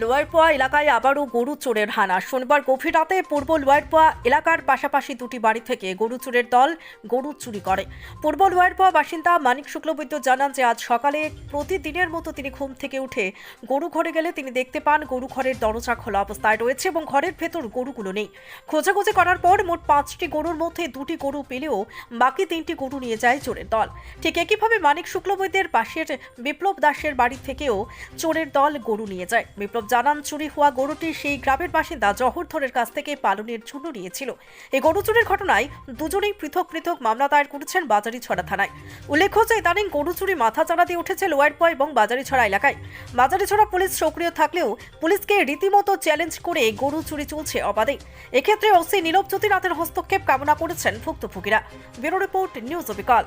লোয়ারপোয়া এলাকায় আবারও গরু চোরের হানা। শনিবার গভীর রাতে পূর্ব লোয়ারপোয়া এলাকার পাশাপাশি দুটি বাড়ি থেকে গরু চোরের দল গরু চুরি করে। পূর্ব লোয়ারপোয়া বাসিন্দা মানিক শুক্লবৈদ্য জানান যে, আজ সকালে প্রতিদিনের মতো তিনি ঘুম থেকে উঠে গরু ঘরে গেলে তিনি দেখতে পান গরু ঘরের দরজা খোলা অবস্থায় রয়েছে এবং ঘরের ভেতর গরুগুলো নেই। খোঁজাখুঁজি করার পর মোট পাঁচটি গরুর মধ্যে দুটি গরু পেলেও বাকি তিনটি গরু নিয়ে যায় চোরের দল। ঠিক একইভাবে মানিক শুক্লবৈদ্যের পাশের বিপ্লব দাসের বাড়ি থেকেও চোরের দল গরু নিয়ে যায়। বিপ্লব জানান, চুরি হওয়া গরুটি সেই গ্রামের বাসিন্দা জহরধরের কাছ থেকে পালনের জন্য নিয়েছিল। এই গরু চুরির ঘটনায় দুজনেই পৃথক পৃথক মামলা দায়ের করেছেন বাজারিছড়া থানায়। উল্লেখ্য যে ইদানিং গরু চুরি মাথা চাড়া দিয়ে উঠেছে লোয়ারপয় এবং বাজারিছড়া এলাকায়। বাজারিছড়া পুলিশ সক্রিয় থাকলেও পুলিশকে রীতিমতো চ্যালেঞ্জ করে গরু চুরি চলছে অবাধে। এক্ষেত্রে ওসি নীলব জ্যোতিনাথের হস্তক্ষেপ কামনা করেছেন ভুক্তভোগীরা। ব্যুরো রিপোর্ট, নিউজ অবিকল।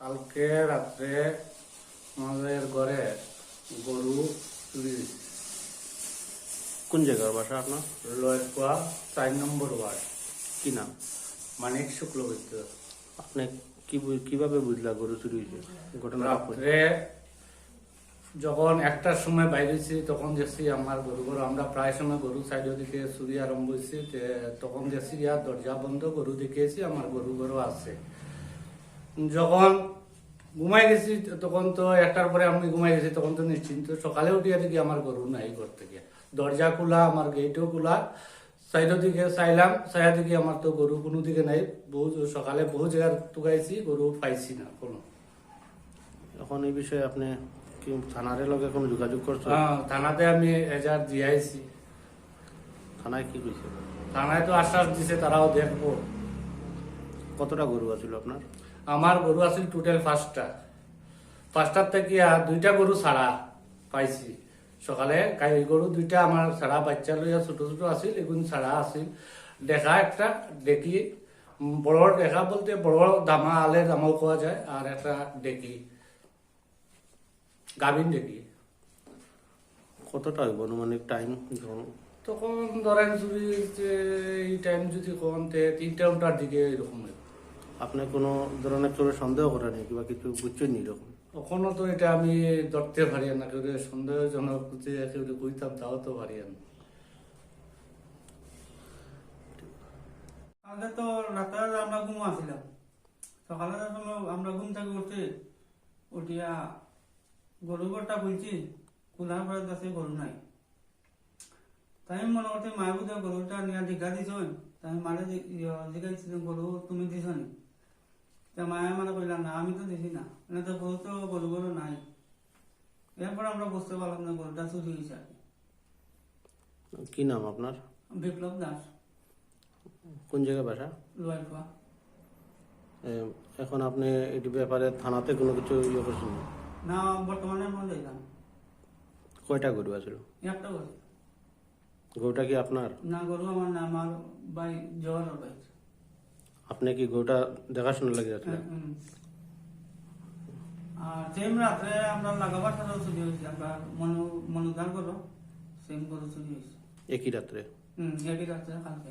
কালকে রাত্রে আমাদের ঘরে গরু চুরি। কোন জায়গার বাসা আপনার? লয়কুয়া চার নম্বর ওয়ার্ড। কি নাম? মানিক শুক্লবৈদ্য। আপনি কি কীভাবে বুঝলা গরু চুরি হয়েছে ঘটনা রাত্রে যখন একটার সময় বাইরেছি তখন দেখছি আমার গরু গরু আমরা প্রায় সময় গরু সাইডের দিকে চুরি আরম্ভ হয়েছি তখন দেখছি ইয়ার দরজা বন্ধ গরু দেখেছি আমার গরু গরু আছে। যখন ঘুমাই গেছি তখন তো একটার পরে আমি ঘুমাই গেছি তখন তো নিশ্চিন্ত। সকালে উঠিয়ে দেখি আমার গরু নাই ঘর থেকে। দরজা খোলা আমার গেটও খোলা। সাইডের দিকে চাইলাম চাইয়া দিকে আমার তো গরু কোনো দিকে নাই। বহু সকালে বহু জায়গায় টুকাইছি গরু পাইছি না কোনো। এখন এই বিষয়ে আপনি কি থানারে লগে কোনো যোগাযোগ করছ হ্যাঁ, থানাতে আমি এজার দিয়াইছি। থানায় কি কইছে? থানায় তো আশ্বাস দিছে তারাও দেখব। কতটা গরু আছিল আপনার? আমার গরু আছিল টোটাল পাঁচটা। পাঁচটার থেকে আর দুইটা গরু ছাড়া পাইছি। সকালে গাই গরু দুইটা আমার ছাড়া বাচ্চা লইয়া ছোট ছোট আছিল এগুন ছাড়া আছিল। দেখা একটা দেখি উম, বড় দেখা বলতে বড় দামা আলে দামাও কোয়া যায় আর একটা দেখি গাভিন দেখি কতটা হইব অনুমানিক টাইম তখন ধরেন যদি যে এই টাইম যদি কোন তিনটা ঘণ্টার দিকে এরকম হইব। আপনি কোনো ধরনের চোরে সন্দেহ করেন কিংবা কিছু বুঝছেন নি এরকম? কখনো তো এটা আমি ধরতে পারি না কেউ সন্দেহজনক যে কেউ কইতাম তাও তো পারি না। আগে তো রাতে আমরা ঘুম আসছিলাম সকালে যখন আমরা ঘুম থেকে উঠে উঠিয়া গরু ঘরটা খুলছি খোলার পরে কাছে গরু নাই। তাই মনে করতে মায়ের বুঝে গরুটা নিয়ে জিজ্ঞা দিছ তাই মারে জিজ্ঞাসি গরু তুমি দিছ নি? তা মায়ে মানে কইলাম না আমি তো দিছি না। এনে তো গরু তো গরু গরু নাই। এরপর আমরা বুঝতে পারলাম না গরুটা চুরি হয়েছে আর কি। নাম আপনার? বিপ্লব দাস। কোন জায়গায় বাসা? এ, এখন আপনি এটি ব্যাপারে থানাতে কোনো কিছু ইয়ে করছেন না? না বর্তমানে মধ্যে যান কয়টা গরু আছিল একটা গরু। গরুটা কি আপনার? না গরু আমার না আমার ভাই জওয়ানের ভাই। আপনি কি গরুটা দেখাশোনা লাগে আসলে হুম। আর সেম রাত্রে আমরা লাগাবার সাথে চুরি হয়েছে আমরা মনু মনুদান করো সেম গরু চুরি হয়েছে একই রাত্রে হুম একই রাত্রে কালকে